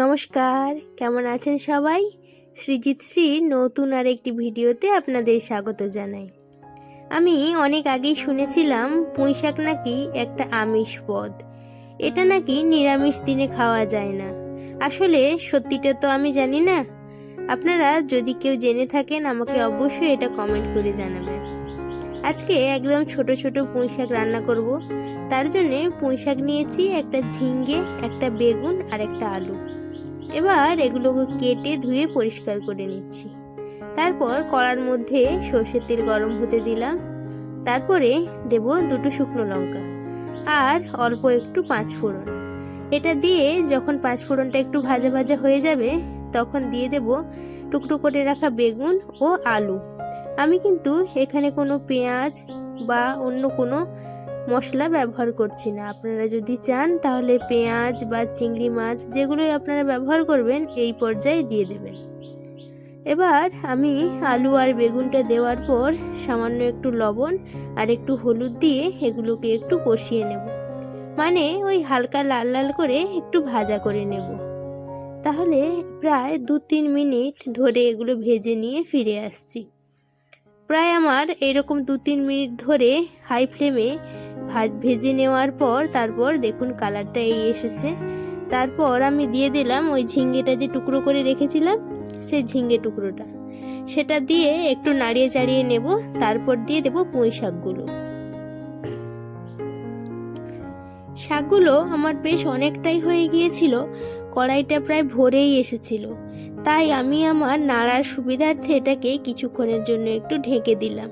নমস্কার, কেমন আছেন সবাই? সৃজিত শ্রী নতুন আর একটি ভিডিওতে আপনাদের স্বাগত জানাই। আমি অনেক আগেই শুনেছিলাম পুঁইশাক নাকি একটা আমিষ পদ। এটা নাকি নিরামিষ দিনে খাওয়া যায় না। আসলে সত্যিটা তো আমি জানি না। আপনারা যদি কেউ জেনে থাকেন আমাকে অবশ্যই এটা কমেন্ট করে জানাবেন। আজকে একদম ছোট ছোট পুঁই শাক রান্না করব। তার জন্যে পুঁই শাক নিয়েছি একটা ঝিঙ্গে একটা বেগুন আর একটা আলু। এবার এগুলোকে কেটে ধুয়ে পরিষ্কার করে নিচ্ছি। তারপর কড়ার মধ্যে সর্ষের তেল গরম হতে দিলাম। তারপরে দেব দুটো শুকনো লঙ্কা আর অল্প একটু পাঁচ ফোড়ন এটা দিয়ে যখন পাঁচ ফোড়নটা একটু ভাজা ভাজা হয়ে যাবে, তখন দিয়ে দেব টুকরো করে রাখা বেগুন ও আলু। আমি কিন্তু এখানে কোনো পেঁয়াজ বা অন্য কোনো মশলা ব্যবহার করছি না। আপনারা যদি চান, তাহলে পেঁয়াজ বা চিংড়ি মাছ যেগুলোই আপনারা ব্যবহার করবেন, এই পর্যায়ে দিয়ে দেবেন। এবার আমি আলু আর বেগুনটা দেওয়ার পর সামান্য একটু লবণ আর একটু হলুদ দিয়ে এগুলোকে একটু কষিয়ে নেব। মানে ওই হালকা লাল লাল করে একটু ভাজা করে নেব। তাহলে প্রায় দু তিন মিনিট ধরে এগুলো ভেজে নিয়ে ফিরে আসছি। প্রায় আমার এরকম দু তিন মিনিট ধরে হাই ফ্লেমে ভাজ নেওয়ার পর তারপর দেখুন কালারটা এই এসেছে। তারপর আমি দিয়ে দিলাম ওই ঝিঙ্গেটা যে টুকরো করে রেখেছিলাম, সেই ঝিঙ্গে টুকরোটা। সেটা দিয়ে একটু নাড়িয়ে চাড়িয়ে নেব, তারপর দিয়ে দেব পুঁই শাকগুলো। শাকগুলো আমার বেশ অনেকটাই হয়ে গিয়েছিল, কড়াইটা প্রায় ভরেই এসেছিল। তাই আমি আমার নাড়ার সুবিধার্থে এটাকে কিছুক্ষণের জন্য একটু ঢেকে দিলাম।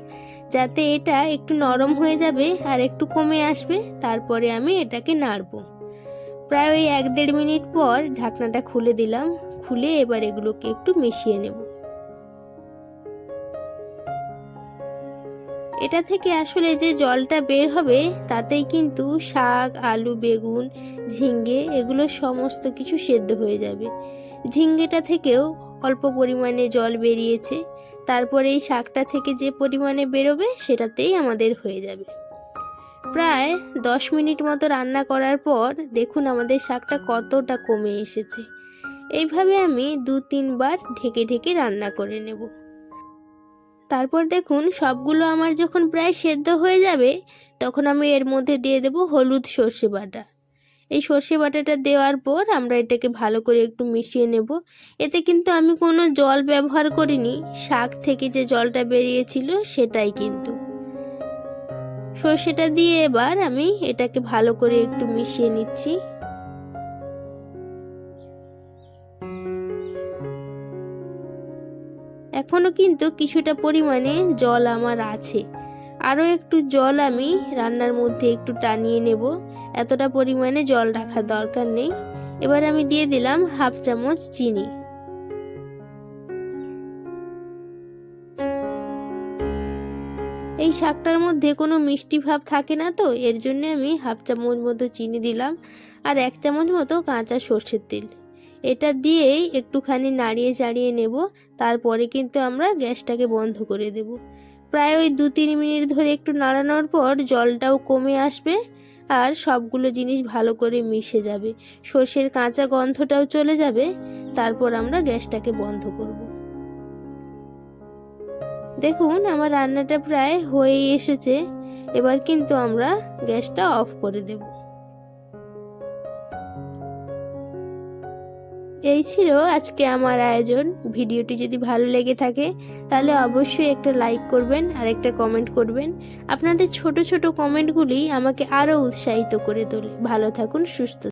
যাতে এটা একটু নরম হয়ে যাবে আর একটু কমে আসবে, তারপরে আমি এটাকে নাড়ব। প্রায় ওই এক দেড় মিনিট পর ঢাকনাটা খুলে দিলাম, খুলে এবার এগুলোকে একটু মিশিয়ে নেব। এটা থেকে আসলে যে জলটা বের হবে, তাতেই কিন্তু শাক, আলু, বেগুন, ঝিঙ্গে এগুলো সমস্ত কিছু সেদ্ধ হয়ে যাবে। ঝিঙ্গেটা থেকেও অল্প পরিমাণে জল বেরিয়েছে। তারপরে এই শাকটা থেকে যে পরিমাণে বেরোবে, সেটাতেই আমাদের হয়ে যাবে। প্রায় দশ মিনিট মতো রান্না করার পর দেখুন আমাদের শাকটা কতটা কমে এসেছে। এইভাবে আমি দু তিনবার ঢেকে ঢেকে রান্না করে নেব। তারপর দেখুন সবগুলো আমার যখন প্রায় সেদ্ধ হয়ে যাবে, তখন আমি এর মধ্যে দিয়ে দেব হলুদ সর্ষে বাটা। এই সর্ষে বাটাটা দেওয়ার পর আমরা এটাকে ভালো করে একটু মিশিয়ে নেব। এতে কিন্তু আমি কোনো জল ব্যবহার করিনি। শাক থেকে যে জলটা বেরিয়েছিল সেটাই কিন্তু। সর্ষেটা দিয়ে এবার আমি এটাকে ভালো করে একটু মিশিয়ে নিচ্ছি। এখনও কিন্তু কিছুটা পরিমাণে জল আমার আছে। আরও একটু জল আমি রান্নার মধ্যে একটু টানিয়ে নেব। এতটা পরিমাণে জল রাখার দরকার নেই। এবার আমি দিয়ে দিলাম হাফ চামচ চিনি। এই শাকটার মধ্যে কোনো মিষ্টি ভাব থাকে না তো, এর জন্য আমি হাফ চামচ মতো চিনি দিলাম আর এক চামচ মতো কাঁচা সর্ষের তেল। এটা দিয়েই একটুখানি নাড়িয়ে চাড়িয়ে নেব, তারপরে কিন্তু আমরা গ্যাসটাকে বন্ধ করে দেব। প্রায় ওই দু তিন মিনিট ধরে একটু নাড়ানোর পর জলটাও কমে আসবে আর সবগুলো জিনিস ভালো করে মিশে যাবে। সর্ষের কাঁচা গন্ধটাও চলে যাবে। তারপর আমরা গ্যাসটাকে বন্ধ করব। দেখুন, আমার রান্নাটা প্রায় হয়েই এসেছে। এবার কিন্তু আমরা গ্যাসটা অফ করে দেব। এই ছিল আজকে আমার আয়োজন। ভিডিওটি যদি ভালো লেগে থাকে, তাহলে অবশ্যই একটা লাইক করবেন আর একটা কমেন্ট করবেন। আপনাদের ছোট ছোট কমেন্টগুলি আমাকে আরও উৎসাহিত করে তোলে। ভালো থাকুন, সুস্থ